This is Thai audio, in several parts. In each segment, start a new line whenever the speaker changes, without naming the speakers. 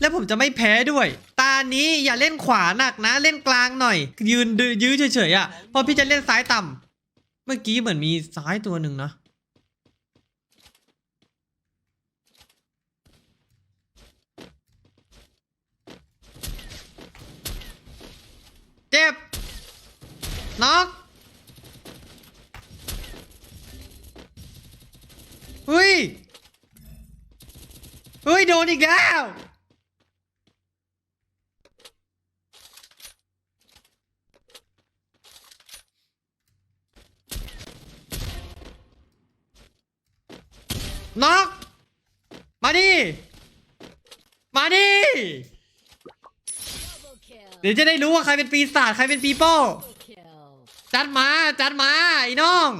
แล้วผมจะไม่แพ้ด้วย ตานี้อย่าเล่นขวาหนักนะ เล่นกลางหน่อย ยืนยื้อเฉยๆอะพราะพี่จะเล่นซ้ายต่ำเมื่อกี้เหมือนมีซ้ายตัวหนึ่งนะเจ็บน็อกเฮ้ยเฮ้ย โดนอีกแล้ว น็อกมาดิมาดิเดี๋ยวจะได้รู้ว่าใครเป็นปีศาจใครเป็นปีโป้จัดมาจัดมาไอ้น้อง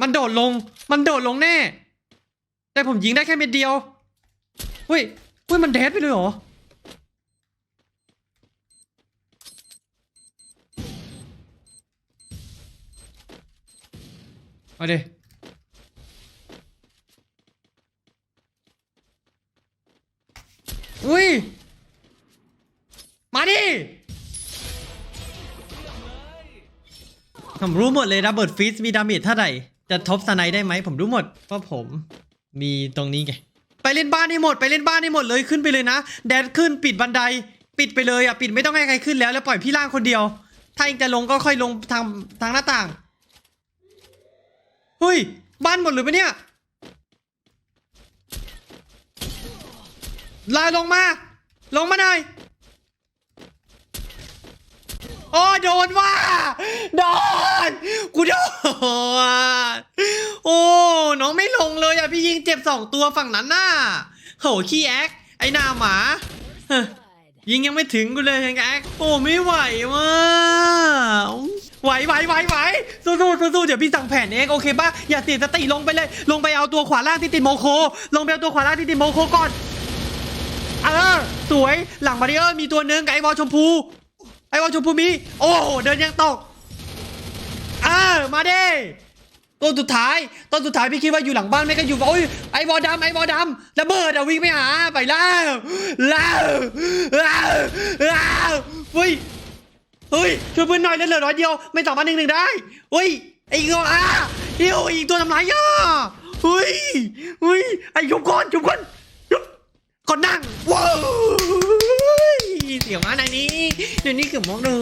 มันโดดลง มันโดดลงแน่ แต่ผมยิงได้แค่เม็ดเดียวเฮ้ย้ยมันเดดไปเลยเหรอเอาดิอุ้ย มาดิผมรู้หมดเลยระเบิดฟิสมีดาเมจเท่าไหร่ จะทบสไนด์ได้ไหม ผมรู้หมด เพราะผมมีตรงนี้ไง ไปเล่นบ้านให้หมด ไปเล่นบ้านให้หมดเลยขึ้นไปเลยนะ แดดขึ้นปิดบันได ปิดไปเลยอะปิดไม่ต้องให้ใครขึ้นแล้วแล้วปล่อยพี่ล่างคนเดียว ถ้าเองจะลงก็ค่อยลงทางทางหน้าต่างเฮ้ยบ้านหมดเลยปะเนี่ยลาลงมา ลงมาหน่อยโอ้โดนว่าโดนกูโดน ไม่ลงเลยอะพี่ยิงเจ็บสองตัวฝั่งนั้นน่ะโหขี้แอคไอ้หน้าหมาฮยิงยังไม่ถึงกูเลยยังแอคโอ้ไม่ไหวว่ะไหวไหวไหวไหวสู้สู้สู้สู้เดี๋ยวพี่สั่งแผนเองโอเคป่ะอย่าเสียสติลงไปเลย ลงไปเอาตัวขวาล่างที่ติดโมโค ลงไปเอาตัวขวาล่างที่ติดโมโคก่อนเออสวยหลังบาริเออร์มีตัวหนึ่งกับไอ้วอลชมพู ไอ้วอลชมพูมี โอ้โหเดินยังตกเออมาเด้ ตัวสุดท้ายตัวสุดท้ายพี่คิดว่าอยู่หลังบ้านไม่ก็อยู่โอ้ยไอ้วอดำไอ้วอดำระเบิดอะวิ่งไปหาไปแล้วแล้วแล้วแล้วเฮ้ยเฮ้ยช่วยเพื่อนหน่อยเหลือร้อยเดียวไม่สามารถหนึ่งหนึ่งได้เฮ้ยไอ้ก็อะเดี๋ยวอีกตัวทำร้ายย่าเฮ้ยเฮ้ยไอ้ยุบก่อนยุบก่อนยุบก่อนนั่งว้าวเสียงมาไหนนี้เดี๋ยวนี้คือมองดู